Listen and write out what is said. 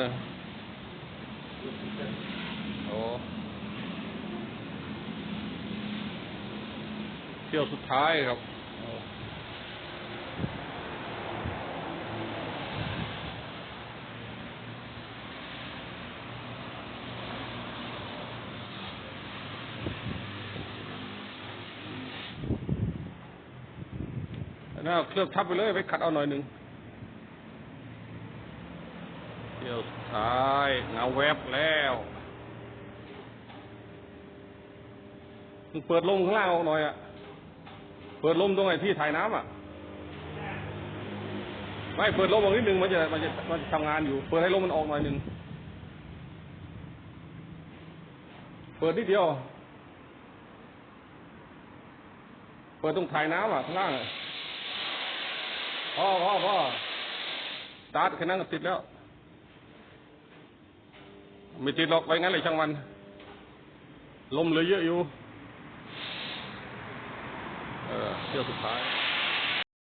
เลยโอ้เที่ยวสุดท้ายครับน่าเคลือบทับไปเลย ไปขัดเอาหน่อยหนึ่ง เที่ยวสุดท้ายเงาแวบแล้วมึงเปิดลมข้างล่างออกหน่อยอะ เปิดลมตรงไหนที่ถ่ายน้ำอะ ไม่เปิดลมออกนิดนึงมันจะมันจะมันจะทำงานอยู่ เปิดให้ลมมันออกหน่อยหนึ่ง เปิดนิดเดียว เปิดตรงถ่ายน้ำอะข้างล่างอะพ่อพ่อพ่อตาร์ทแค่นั้นก็ติดแล้ว ไม่ติดหรอกไว้งั้นเลยช่างมัน ลมเหลือเยอะอยู่ เออเที่ยวสุดท้าย